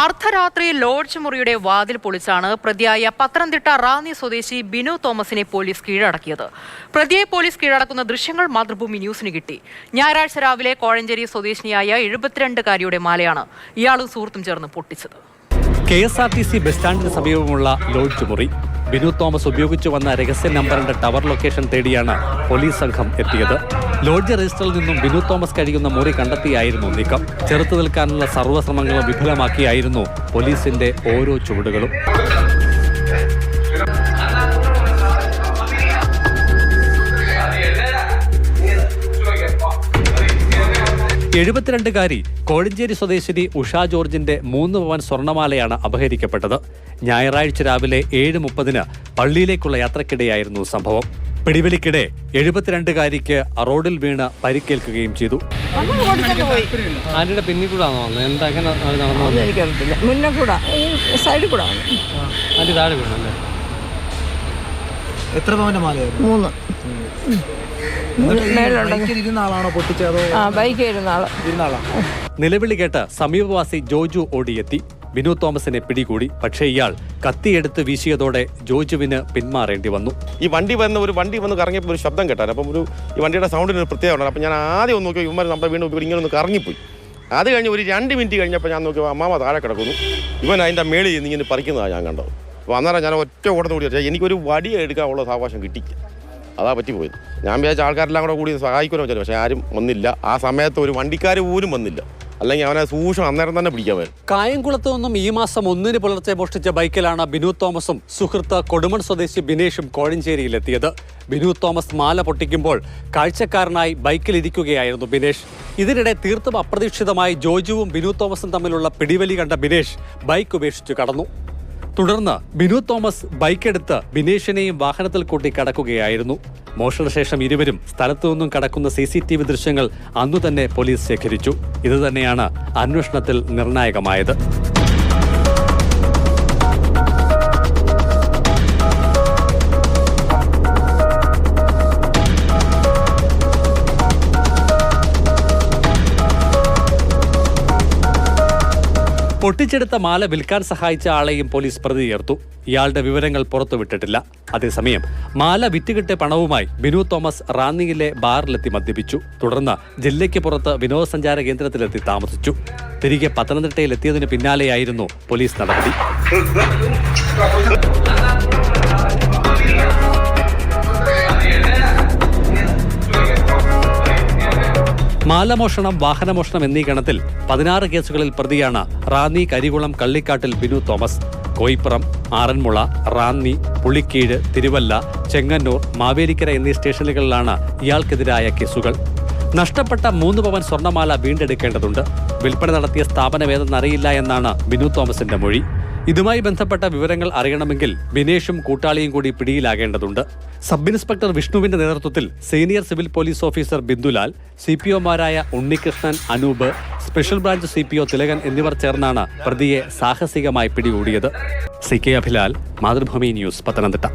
അർദ്ധരാത്രി ലോഡ്ജ് മുറിയുടെ വാതിൽ പൊളിച്ചാണ് പ്രതിയായ പത്തനംതിട്ട റാന്നി സ്വദേശി ബിനു തോമസിനെ പോലീസ് കീഴടക്കിയത്. പ്രതിയെ പോലീസ് കീഴടക്കുന്ന ദൃശ്യങ്ങൾ മാതൃഭൂമി ന്യൂസിന് കിട്ടി. ഞായറാഴ്ച രാവിലെ കോഴഞ്ചേരി സ്വദേശിനിയായ എഴുപത്തിരണ്ടുകാരിയുടെ മാലയാണ് ഇയാളും സുഹൃത്തും ചേർന്ന് പൊട്ടിച്ചത്. K S R T C bus സ്റ്റാൻഡിന് സമീപമുള്ള ലോഡ്ജ് മുറി ബിനു തോമസ് ഉപയോഗിച്ചു വന്ന രഹസ്യ നമ്പറിന്റെ ടവർ ലൊക്കേഷൻ തേടിയാണ് പോലീസ് സംഘം എത്തിയത്. ലോഡ്ജ് രജിസ്റ്ററിൽ നിന്നും ബിനു തോമസ് കഴിയുന്ന മുറി കണ്ടെത്തിയായിരുന്നു നീക്കം. ചെറുത്തു നിൽക്കാനുള്ള സർവശ്രമങ്ങളും വിഫലമാക്കിയായിരുന്നു പോലീസിന്റെ ഓരോ ചുവടുകളും. എഴുപത്തിരണ്ടുകാരി കോഴഞ്ചേരി സ്വദേശിനി ഉഷ ജോർജിന്റെ മൂന്ന് പവൻ സ്വർണമാലയാണ് അപഹരിക്കപ്പെട്ടത്. ഞായറാഴ്ച രാവിലെ ഏഴ് മുപ്പതിന് പള്ളിയിലേക്കുള്ള യാത്രക്കിടെയായിരുന്നു സംഭവം. പിടിവലിക്കിടെ എഴുപത്തിരണ്ടുകാരിക്ക് റോഡിൽ വീണ് പരിക്കേൽക്കുകയും ചെയ്തു. ആരുടെ പിന്നിൽ കൂടെ എന്താ മുന്നേ കൂടാ. സൈഡിൽ കൂടാ. താഴെ വീണല്ലേ? എത്ര പവന്റെ മാലയായിരുന്നു? മൂന്ന്. നിലവിളി കേട്ട സമീപവാസി ജോജു ഓടിയെത്തി. വിനോദ് തോമസിനെ പിടികൂടി. പക്ഷേ ഇയാൾ കത്തിയെടുത്ത് വീശിയതോടെ ജോജുവിന് പിന്മാറേണ്ടി വന്നു. ഈ വണ്ടി വന്ന ഒരു വണ്ടി വന്ന് കറങ്ങിയപ്പോൾ ഒരു ശബ്ദം കേട്ടാൽ അപ്പം ഒരു ഈ വണ്ടിയുടെ സൗണ്ടിന് ഒരു പ്രത്യേകത ഉണ്ട് അപ്പം ഞാൻ ആദ്യം ഒന്ന് നോക്കി ഇവന്മാർ നമ്മുടെ വീണ്ടും ഇവിടെ ഇങ്ങനെ ഒന്ന് കറങ്ങിപ്പോയി. അത് കഴിഞ്ഞ് ഒരു രണ്ട് മിനിറ്റ് കഴിഞ്ഞപ്പോൾ ഞാൻ നോക്കിയപ്പോൾ അമ്മാമ താഴെ കിടക്കുന്നു. ഇവൻ അതിന്റെ മേളിൽ നിന്ന് ഇങ്ങനെ പറിക്കുന്നതാണ് ഞാൻ കണ്ടത്. അപ്പോൾ അന്നേരം ഞാൻ ഒറ്റ ഓടുന്ന കൂടി വെച്ചാൽ എനിക്കൊരു വടി എടുക്കാനുള്ള സാവകാശം കിട്ടിയില്ല അതാ പറ്റിപ്പോയത് ഞാൻ വിചാരിച്ച ആൾക്കാരെല്ലാം കൂടെ കൂടി സഹായിക്കുമല്ലോ വെച്ചാൽ പക്ഷേ ആരും വന്നില്ല. ആ സമയത്ത് ഒരു വണ്ടിക്കാർ പോലും വന്നില്ല. അല്ലെങ്കിൽ അവനെ സൂക്ഷ്മം അന്നേരം തന്നെ പിടിക്കാൻ വരും. കായംകുളത്ത് നിന്നും ഈ മാസം ഒന്നിന് പുലർച്ചെ മോഷ്ടിച്ച ബൈക്കിലാണ് ബിനു തോമസും സുഹൃത്ത് കൊടുമൺ സ്വദേശി ബിനേഷും കോഴഞ്ചേരിയിലെത്തിയത്. ബിനു തോമസ് മാല പൊട്ടിക്കുമ്പോൾ കാഴ്ചക്കാരനായി ബൈക്കിലിരിക്കുകയായിരുന്നു ബിനേഷ്. ഇതിനിടെ തീർത്തും അപ്രതീക്ഷിതമായി ജോജുവും ബിനു തോമസും തമ്മിലുള്ള പിടിവലി കണ്ട ബിനേഷ് ബൈക്ക് ഉപേക്ഷിച്ചു കടന്നു. തുടർന്ന് ബിനു തോമസ് ബൈക്കെടുത്ത് ബിനേഷിനെയും വാഹനത്തിൽ കൂട്ടി കടക്കുകയായിരുന്നു. മോഷണശേഷം ഇരുവരും സ്ഥലത്തു നിന്നും കടക്കുന്ന സി സി ടി വി ദൃശ്യങ്ങൾ അന്നു തന്നെ പോലീസ് ശേഖരിച്ചു. ഇതുതന്നെയാണ് അന്വേഷണത്തിൽ നിർണായകമായത്. പൊട്ടിച്ചെടുത്ത മാല വിൽക്കാൻ സഹായിച്ച ആളെയും പോലീസ് പ്രതി ചേർത്തു ഇയാളുടെ വിവരങ്ങൾ പുറത്തുവിട്ടിട്ടില്ല അതേസമയം മാല വിറ്റുകിട്ടിയ പണവുമായി ബിനു തോമസ് റാന്നിയിലെ ബാറിലെത്തി മദ്യപിച്ചു. തുടർന്ന് ജില്ലയ്ക്ക് പുറത്ത് വിനോദസഞ്ചാര കേന്ദ്രത്തിലെത്തി താമസിച്ചു. തിരികെ പത്തനംതിട്ടയിൽ എത്തിയതിനു പിന്നാലെയായിരുന്നു പോലീസ് നടപടി. മാലമോഷണം വാഹനമോഷണം എന്നീ ഗണത്തിൽ പതിനാറ് കേസുകളിൽ പ്രതിയാണ് റാന്നി കരികുളം കള്ളിക്കാട്ടിൽ ബിനു തോമസ്. കോയിപ്പുറം ആറന്മുള റാന്നി പുളിക്കീഴ് തിരുവല്ല ചെങ്ങന്നൂർ മാവേലിക്കര എന്നീ സ്റ്റേഷനുകളിലാണ് ഇയാൾക്കെതിരായ കേസുകൾ. നഷ്ടപ്പെട്ട മൂന്ന് പവൻ സ്വർണമാല വീണ്ടെടുക്കേണ്ടതുണ്ട്. വിൽപ്പന നടത്തിയ സ്ഥാപനമേതെന്നറിയില്ല എന്നാണ് ബിനു തോമസിന്റെ മൊഴി. ഇതുമായി ബന്ധപ്പെട്ട വിവരങ്ങൾ അറിയണമെങ്കിൽ ബിനേഷും കൂട്ടാളിയും കൂടി പിടിയിലാകേണ്ടതുണ്ട്. സബ് ഇൻസ്പെക്ടർ വിഷ്ണുവിന്റെ നേതൃത്വത്തിൽ senior civil police officer Bindulal C P ഒമാരായ Unnikrishnan Anoop special branch C P O Thilakan എന്നിവർ ചേർന്നാണ് പ്രതിയെ സാഹസികമായി പിടികൂടിയത്. C K Abhilal Mathrubhumi news Pathanamthitta.